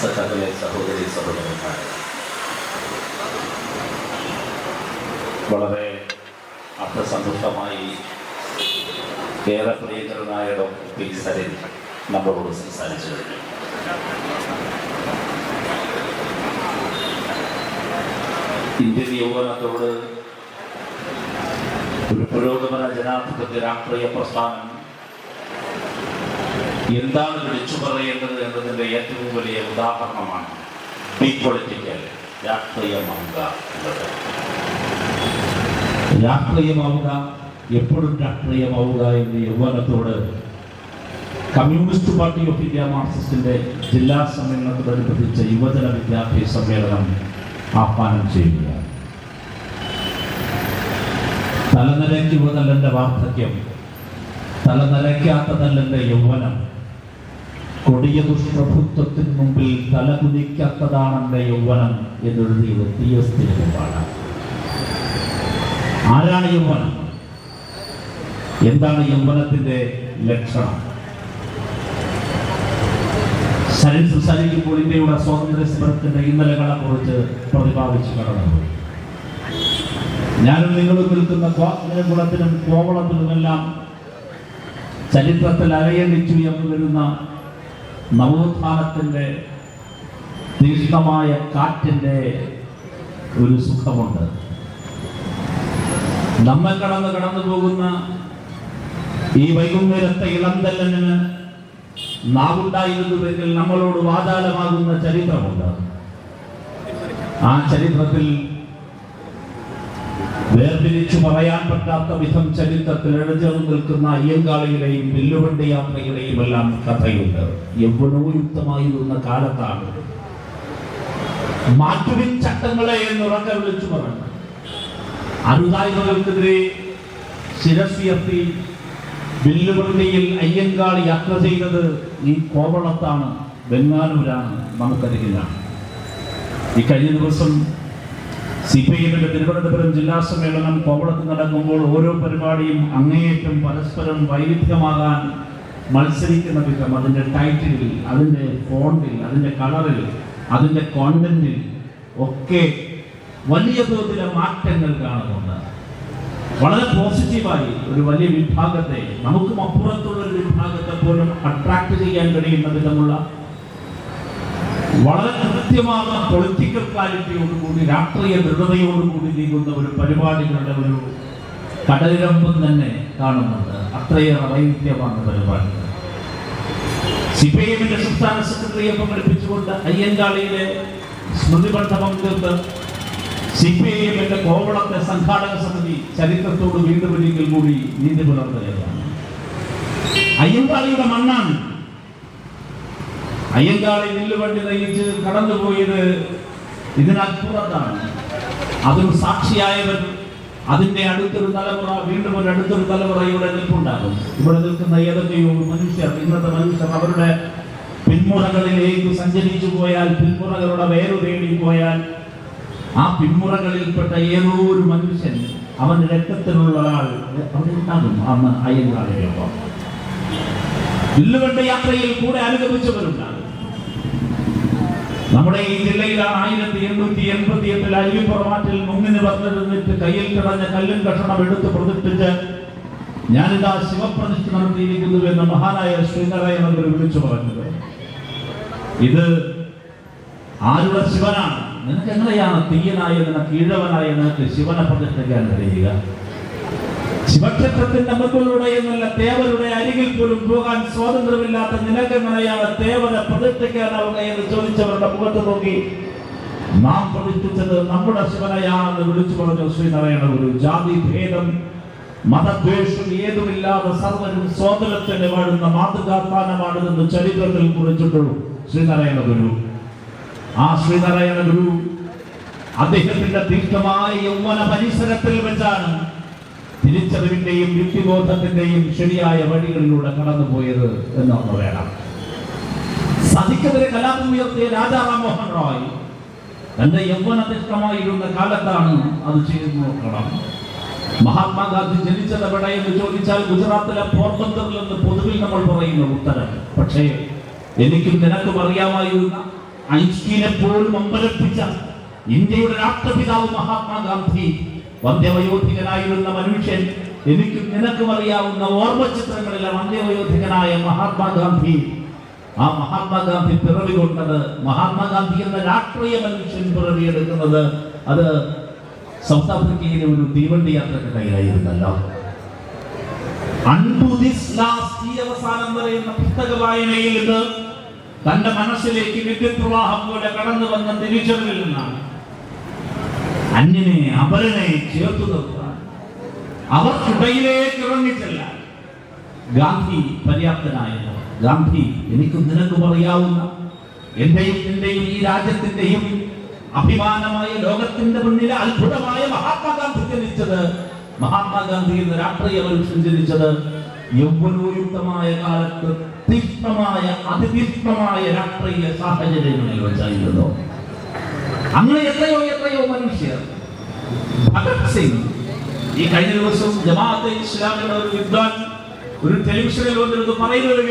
സഖാക്കളെ സഹോദരി സഹോദരന്മാരെ. വളരെ അർത്ഥസന്തുഷ്ടമായി ഏറെ പ്രിയങ്കരനായ ഡോക്ടർ പി സരിൻ നമ്മളോട് സംസാരിച്ചു കഴിഞ്ഞു. ഇന്ത്യൻ യൗവനത്തോട് ഒരു പുരോഗമന ജനാധിപത്യ രാഷ്ട്രീയ പ്രസ്ഥാനം എന്താണ് വിളിച്ചു പറയേണ്ടത് എന്നതിന്റെ ഏറ്റവും വലിയ ഉദാഹരണമാണ് ബിഗ് പൊളിറ്റിക്കൽ രാഷ്ട്രീയമാവുക എന്നത്. രാഷ്ട്രീയമാവുക എപ്പോഴും രാഷ്ട്രീയമാവുക എന്ന യൗവനത്തോട് കമ്മ്യൂണിസ്റ്റ് പാർട്ടി ഓഫ് ഇന്ത്യ മാർക്സിസ്റ്റിന്റെ ജില്ലാ സമ്മേളനത്തോടനുബന്ധിച്ച യുവജന വിദ്യാർത്ഥി സമ്മേളനം ആഹ്വാനം ചെയ്യുകയാണ്. തലനിരയ്ക്കുവതല്ലെന്റെ വാർദ്ധക്യം തലനിലയ്ക്കാത്തതല്ലന്റെ യൗവനം കൊടിയ ദുഷ്പ്രഭുത്വത്തിന് മുമ്പിൽ തലകുനിക്കാത്തതാണെന്റെ യൗവനം എന്നെഴുതിയത് ടി എസ് ആരാണ് യൗവനം? എന്താണ് യൗവനത്തിന്റെ ലക്ഷണം? സരിൻ സംസാരിക്കുമ്പോൾ ഇന്ത്യയുടെ സ്വാതന്ത്ര്യ സമരത്തിന്റെ ഇന്നലകളെ കുറിച്ച് പ്രതിപാദിച്ചു കടന്നു. ഞാനും നിങ്ങളും നിൽക്കുന്ന കുളത്തിനും കോവളത്തിനുമെല്ലാം ചരിത്രത്തിൽ അരയണിച്ചുയർന്നു വരുന്ന നവോത്ഥാനത്തിന്റെ തീഷ്ണമായ കാറ്റിന്റെ ഒരു സുഖമുണ്ട്. നമ്മൾ കടന്ന് കടന്നു പോകുന്ന ഈ വൈകുന്നേരത്തെ ഇളന്തല്ലന് നാവുണ്ടായിരുന്നുവെങ്കിൽ നമ്മളോട് വാചാലമാകുന്ന ചരിത്രമുണ്ട്. ആ ചരിത്രത്തിൽ വേർതിരിച്ചു പറയാൻ പറ്റാത്ത വിധം ചരിത്രത്തിൽ എഴുതി നിൽക്കുന്ന അയ്യങ്കാളിയുടെയും വില്ലുവണ്ടി യാത്രയുടെയും എല്ലാം കഥയുണ്ട്. യൗവനോയുക്തമായിരുന്ന കാലത്താണ്. മാറ്റുവിൻ ചട്ടങ്ങളെ എന്ന് ഉറക്കെ വിളിച്ചു പറഞ്ഞു. അരുതായ്മകൾക്കെതിരെ ശിരസ്യർത്തി വില്ലുവണ്ടിയിൽ അയ്യങ്കാളി യാത്ര ചെയ്തത് ഈ കോവളത്താണ് ബംഗാളൂരാണ് നമുക്കരികിലാണ് ഈ കഴിഞ്ഞ ദിവസം സി പി തിരുവനന്തപുരം ജില്ലാ സമ്മേളനം കോവളത്ത് നടക്കുമ്പോൾ ഓരോ പരിപാടിയും അങ്ങേയറ്റം പരസ്പരം വൈവിധ്യമാകാൻ മത്സരിക്കുന്ന വിധം അതിന്റെ ടൈറ്റിലിൽ അതിന്റെ ഫോണ്ടിൽ അതിന്റെ കളറിൽ അതിന്റെ കോണ്ടന്റിൽ ഒക്കെ വലിയ തോതിലെ മാറ്റങ്ങൾ കാണുന്നുണ്ട്. വളരെ പോസിറ്റീവായി ഒരു വലിയ വിഭാഗത്തെ നമുക്കും അപ്പുറത്തുള്ള ഒരു വിഭാഗത്തെ പോലും അട്രാക്ട് ചെയ്യാൻ കഴിയുന്ന വിധമുള്ള വളരെ കൃത്യമായ പൊളിറ്റിക്കൽ ക്ലാരിറ്റിയോടുകൂടി രാഷ്ട്രീയ ദൃഢതയോടുകൂടി നീങ്ങുന്ന ഒരു പരിപാടികളുടെ ഒരു കടലിരമ്പം തന്നെ കാണുന്നുണ്ട്. അത്രയേറെ വൈവിധ്യമാണ് പരിപാടി. സി പി ഐഎമ്മിന്റെ സംസ്ഥാന സെക്രട്ടറിയെ പങ്കെടുപ്പിച്ചുകൊണ്ട് അയ്യങ്കാളിയിലെ സ്മൃതി മണ്ഡപം തീർത്ത് സി പി ഐ എമ്മിന്റെ കോവളത്തെ സംഘാടക സമിതി ചരിത്രത്തോട് വീണ്ടും ഒരിക്കൽ കൂടി നീതി പുലർത്തുകയാണ്. അയ്യങ്കാളിയുടെ മണ്ണാണ്. അയ്യങ്കാളി നെല്ലുവണ്ടി നയിച്ച് കടന്നുപോയത് ഇതിനപ്പുറത്താണ് അതൊരു സാക്ഷിയായവർ അതിന്റെ അടുത്തൊരു തലമുറ വീണ്ടും ഒരു അടുത്തൊരു തലമുറ ഇവിടെ നിൽപ്പുണ്ടാകും. ഇവിടെ നിൽക്കുന്ന ഏതൊക്കെയോ മനുഷ്യർ ഇന്നത്തെ മനുഷ്യർ അവരുടെ പിന്മുറകളിലേക്ക് സഞ്ചരിച്ചു പോയാൽ പിന്മുറകളുടെ വേര് തേടി പോയാൽ ആ പിന്മുറകളിൽപ്പെട്ട ഏതോ ഒരു മനുഷ്യൻ അവന്റെ രക്തത്തിലുള്ള ഒരാൾ അവിടെ ഉണ്ടാകും അന്ന് അയ്യങ്കാളിയൊപ്പം വില്ലുവണ്ട യാത്രയിൽ കൂടെ അനുഗമിച്ചവരുണ്ടാകും. നമ്മുടെ ഈ ജില്ലയിലാണ് ആയിരത്തി എണ്ണൂറ്റി എൺപത്തി എട്ടിൽ അരുവിപ്പുറമാറ്റിൽ മുങ്ങിന് വന്നിരുന്നിട്ട് കയ്യിൽ കിടഞ്ഞ കല്ലും കഷണം എടുത്ത് പ്രതിഷ്ഠിച്ച് ഞാനിതാ ശിവപ്രതിഷ്ഠ നടത്തിയിരിക്കുന്നു എന്ന് മഹാനായ ശ്രീനാരായണ ഗുരു വിളിച്ചു പറഞ്ഞത്. ഇത് ആരുടെ ശിവനാണ്? നിനക്ക് എങ്ങനെയാണ് തീയനായ നിനക്ക് ഈഴവനായ നിനക്ക് ശിവനെ പ്രതിഷ്ഠിക്കാൻ കഴിയുക? ശിവക്ഷേത്രത്തിന്റെ മുകളിലൂടെ എന്നല്ല തേവരുടെ അരികിൽ പോലും പോകാൻ സ്വാതന്ത്ര്യമില്ലാത്ത നിനക്കെങ്ങനെയാണ് തേവരെ പ്രതിഷ്ഠിക്കാനാവുക എന്ന് ചോദിച്ചവരുടെ മുഖത്ത് നോക്കി. നാം പ്രതിഷ്ഠിച്ചത് നമ്മുടെ ശിവനയാണെന്ന് വിളിച്ചു പറഞ്ഞു ശ്രീനാരായണ ഗുരു ജാതി ഭേദം മതദ്വേഷം ഏതുമില്ലാതെ സർവരും സ്വാതന്ത്ര്യത്തിന് വാഴുന്ന മാതൃകാസ്ഥാനമാണിതെന്ന് ചരിത്രത്തിൽ കുറിച്ചിട്ടുള്ളൂ ശ്രീനാരായണ ഗുരു ആ ശ്രീനാരായണ ഗുരു അദ്ദേഹത്തിന്റെ തീർത്ഥമായ യൗവന പരിസരത്തിൽ വെച്ചാണ് തിരിച്ചറിവിന്റെയും യുക്തിബോധത്തിന്റെയും ശരിയായ വഴികളിലൂടെ കടന്നുപോയത് എന്നൊന്ന് വേണം. സതിക്കെതിരെ കലാപം ഉയർത്തിയ രാജാറാം റാംമോഹൻ റോയ് തന്റെ യൗവനതിഷ്ഠമായിരുന്ന കാലത്താണ് അത് ചെയ്തു നോക്കണം. മഹാത്മാഗാന്ധി ജനിച്ചത് എവിടെ എന്ന് ചോദിച്ചാൽ ഗുജറാത്തിലെ പോർബന്തറിൽ എന്ന് പൊതുവിൽ നമ്മൾ പറയുന്ന ഉത്തരം. പക്ഷേ എനിക്കും നിനക്കും അറിയാമായിരുന്ന ഐൻസ്റ്റീനെ പോലും അമ്പലപ്പിച്ച ഇന്ത്യയുടെ രാഷ്ട്രപിതാവ് മഹാത്മാഗാന്ധി വന്ധ്യവയോധികനായിരുന്ന മനുഷ്യൻ എനിക്കും നിനക്കും അറിയാവുന്ന ഓർമ്മ ചിത്രങ്ങളിലെ വന്ധ്യവയോധികനായ മഹാത്മാഗാന്ധി. ആ മഹാത്മാഗാന്ധി പിറവി കൊണ്ടത് മഹാത്മാഗാന്ധി എന്ന രാഷ്ട്രീയ മനുഷ്യൻ പിറവിയെടുക്കുന്നത് അത് സൗത്ത് ആഫ്രിക്കയിലെ ഒരു തീവണ്ടി യാത്രക്കിടയിലായിരുന്നല്ലോ അവസാനം വരെ എന്ന പുസ്തക വായനയിൽ തന്റെ മനസ്സിലേക്ക് വിദ്യുത് പ്രവാഹം പോലെ കടന്നു വന്ന തിരിച്ചറിവിൽ നിന്നാണ്. അന്യനെ അപരനെ ചേർത്തു നിർത്താൻ ഇറങ്ങിച്ചെല്ലാൻ ഗാന്ധി പര്യാപ്തനായത് ഗാന്ധി എനിക്ക് നിനക്ക് പറയാവുന്ന എന്റെയും നിന്റെയും ഈ രാജ്യത്തിന്റെയും അഭിമാനമായ ലോകത്തിന്റെ മുന്നിലെ അത്ഭുതമായ മഹാത്മാഗാന്ധി ജനിച്ചത് മഹാത്മാഗാന്ധി എന്ന രാഷ്ട്രീയ മനുഷ്യൻ ജനിച്ചത് യൗവനോയുക്തമായ കാലത്ത് തീക്ഷ്ണമായ അതിതീക്ഷ്ണമായ രാഷ്ട്രീയ സാഹചര്യങ്ങളിൽ വെച്ചായിരുന്നു. അങ്ങനെ എത്രയോ എത്രയോ മനുഷ്യർ ഭഗത് സിംഗ് ഈ കഴിഞ്ഞ ദിവസം ജമാഅത്തെ ഇസ്ലാമിയുടെ ഒരു വിദ്വാൻ ഒരു ടെലിവിഷനിൽ വന്നിരുന്നു പറയുന്നത്